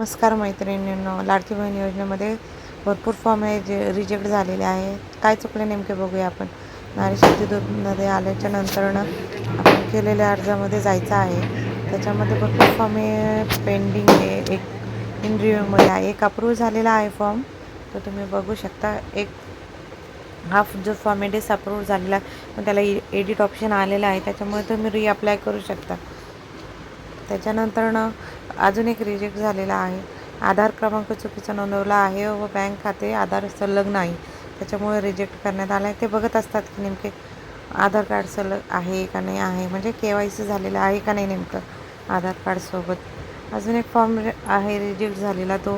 नमस्कार मैत्रिणींनो लाडकी बहीण योजनेमध्ये भरपूर फॉर्म आहे जे रिजेक्ट झालेले आहे काय चुकले नेमके बघूया आपण. नारी शक्ती दूधमध्ये आल्याच्या नंतरनं आपण केलेल्या अर्जामध्ये जायचं आहे. त्याच्यामध्ये भरपूर फॉर्म हे पेंडिंग आहे. एक इन रिव्ह्यूमध्ये आहे. एक अप्रूव्ह झालेला आहे फॉर्म तो तुम्ही बघू शकता. एक हा जो फॉर्म आहे डिसअप्रूव्ह झालेला. आहे पण त्याला एडिट ऑप्शन आलेलं आहे. त्याच्यामुळे तुम्ही रिअप्लाय करू शकता. त्याच्यानंतरनं अजून एक रिजेक्ट झालेला आहे. आधार क्रमांक चुकीचा नोंदवला आहे व बँक खाते आधार संलग्न नाही त्याच्यामुळे रिजेक्ट करण्यात आलं आहे ते बघत असतात की नेमके आधार कार्ड सलग आहे का नाही आहे. म्हणजे के वाय सी झालेलं आहे का नाही नेमकं आधार कार्डसोबत अजून एक फॉर्म आहे रिजेक्ट झालेला तो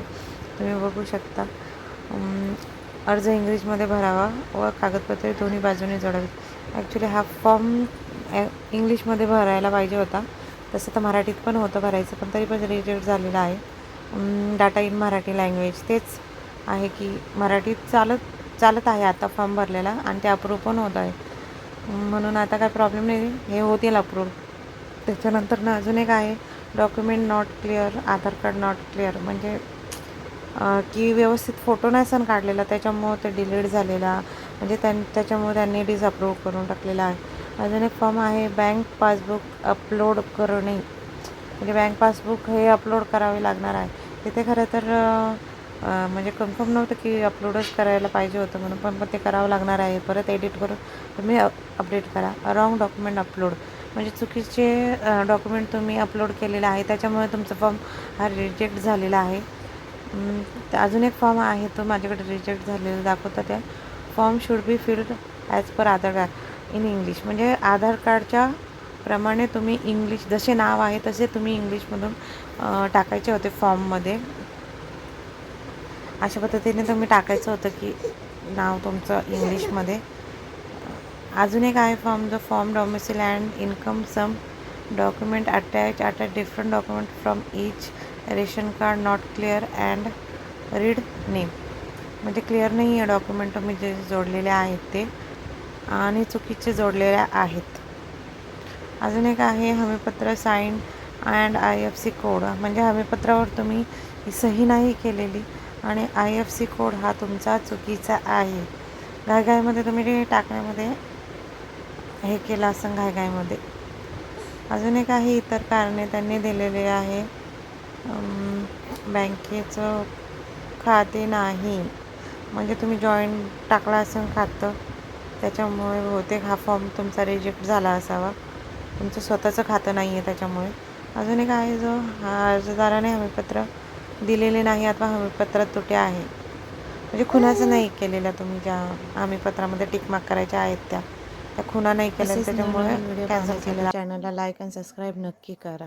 तुम्ही बघू शकता. अर्ज इंग्लिशमध्ये भरावा व कागदपत्रे दोन्ही बाजूने जोडावी. ॲक्च्युली हा फॉर्म इंग्लिशमध्ये भरायला पाहिजे होता. तसं तर मराठीत पण होतं भरायचं पण तरी पण रिजेक्ट झालेलं आहे. डाटा इन मराठी लँग्वेज तेच आहे की मराठीत चालत चालत आहे आता फॉर्म भरलेला आणि ते अप्रूव्ह पण होत आहे. म्हणून आता काय प्रॉब्लेम नाही हे होतील अप्रूव्ह त्याच्यानंतर ना अजून एक आहे document not clear Aadhaar card not clear म्हणजे की व्यवस्थित फोटो नाही सण काढलेला त्याच्यामुळं ते डिलीट झालेला. म्हणजे त्यां त्याच्यामुळे त्यांनी डिसअप्रूव्ह करून टाकलेला आहे. अजून एक फॉर्म आहे बँक पासबुक अपलोड करणे. म्हणजे बँक पासबुक हे अपलोड करावे लागणार आहे. तिथे खरं तर म्हणजे कन्फर्म नव्हतं की अपलोडच करायला पाहिजे होतं म्हणून पण पण ते करावं लागणार आहे. परत एडिट करून तुम्ही अपडेट करा. रॉंग डॉक्युमेंट अपलोड म्हणजे चुकीचे डॉक्युमेंट तुम्ही अपलोड केलेलं आहे. त्याच्यामुळे तुमचा फॉर्म हा रिजेक्ट झालेला आहे. अजून एक फॉर्म आहे तो माझ्याकडे रिजेक्ट झालेला दाखवता त्या. Form should be filled as per Aadhaar card in English म्हणजे आधार कार्डच्या प्रमाणे तुम्ही इंग्लिश जसे नाव आहे तसे तुम्ही इंग्लिशमधून टाकायचे होते फॉर्ममध्ये अशा पद्धतीने तुम्ही टाकायचं होतं की नाव तुमचं इंग्लिशमध्ये अजून एक आहे form the form domicile and income some document attach attach different document from each ration card not clear and read name म्हणजे क्लिअर नाही आहे डॉक्युमेंट तुम्ही जे जोडलेले आहेत ते. आणि चुकीचे जोडलेल्या आहेत. अजून एक आहे हमीपत्र sign and I F C code म्हणजे हमीपत्रावर तुम्ही सही नाही केलेली आणि आय एफ सी कोड हा तुमचा चुकीचा आहे. घायघाईमध्ये तुम्ही ते टाकण्यामध्ये हे केलं असं घायघाईमध्ये अजून एक आहे इतर कारणे त्यांनी दिलेले आहे. बँकेचं खाते नाही. म्हणजे तुम्ही जॉईंट टाकला असं खातं. त्याच्यामुळे बहुतेक हा फॉर्म तुमचा रिजेक्ट झाला असावा. तुमचं स्वतःचं खातं नाही आहे त्याच्यामुळे. अजून एक आहे जो हा अर्जदाराने हमीपत्र दिलेले नाही अथवा हमीपत्रात तुटे आहे. म्हणजे खुनाचं नाही केलेलं तुम्ही ज्या हमीपत्रामध्ये टिकमार्क करायच्या आहेत त्या. त्या खुना नाही केल्या त्याच्यामुळे कॅन्सल केलेला. चॅनलला लाईक अँड सबस्क्राईब नक्की करा.